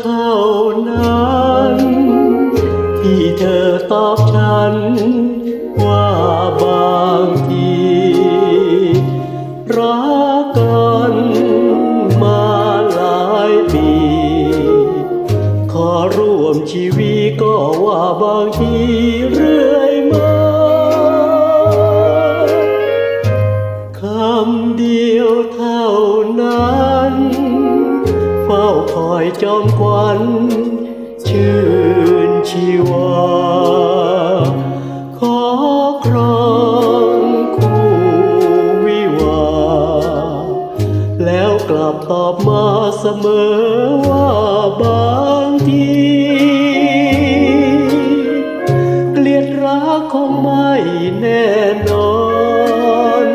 เท่านั้น ที่เธอตอบฉัน ว่าบางที รักกันมาหลายปี ขอร่วมชีวิตก็ว่าบางทีเรื่อยมาคำเดียวเท่านั้น เฝ้าคอยจอมควันชื่นชีวา ขอครองคู่วิวา แล้วกลับตอบมาเสมอว่าบางทีเกลียดรักคงไม่แน่นอน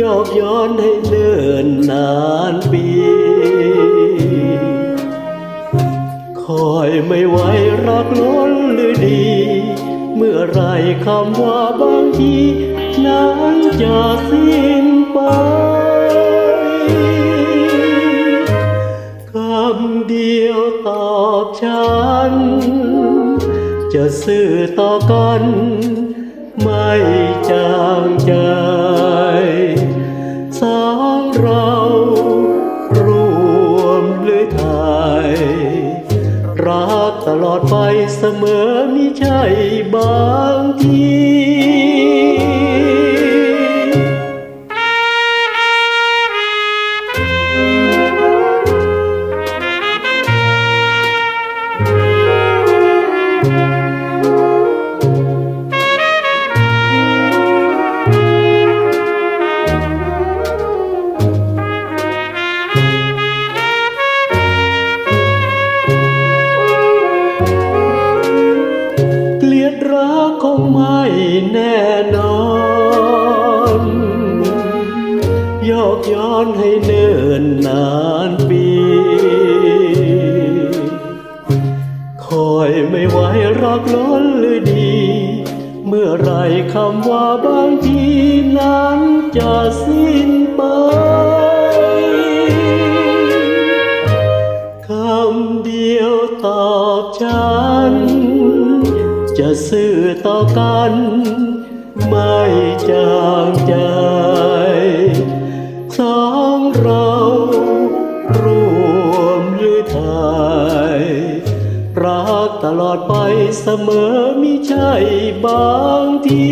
ยอกย้อนให้เนิ่นนาน ไม่ไหวรักล้นหรือดี เมื่อไรคำว่าบางทีนั้นจะสิ้นไปคำเดียวตอบฉัน จะสื่อต่อกัน ไม่จางใจ รักตลอดไปเสมอมิใช่บางที ไม่แน่นอนยอกย้อนให้เนิ่นนานปี คอยไม่ไหวรักล้นหรือดี เมื่อไรคำว่าบางทีนั้นจะสิ้นไปคำเดียวตอบฉัน จะซื่อต่อกัน ไม่จางใจ สองเรารวมหรือไทยรักตลอดไปเสมอมิใช่บางที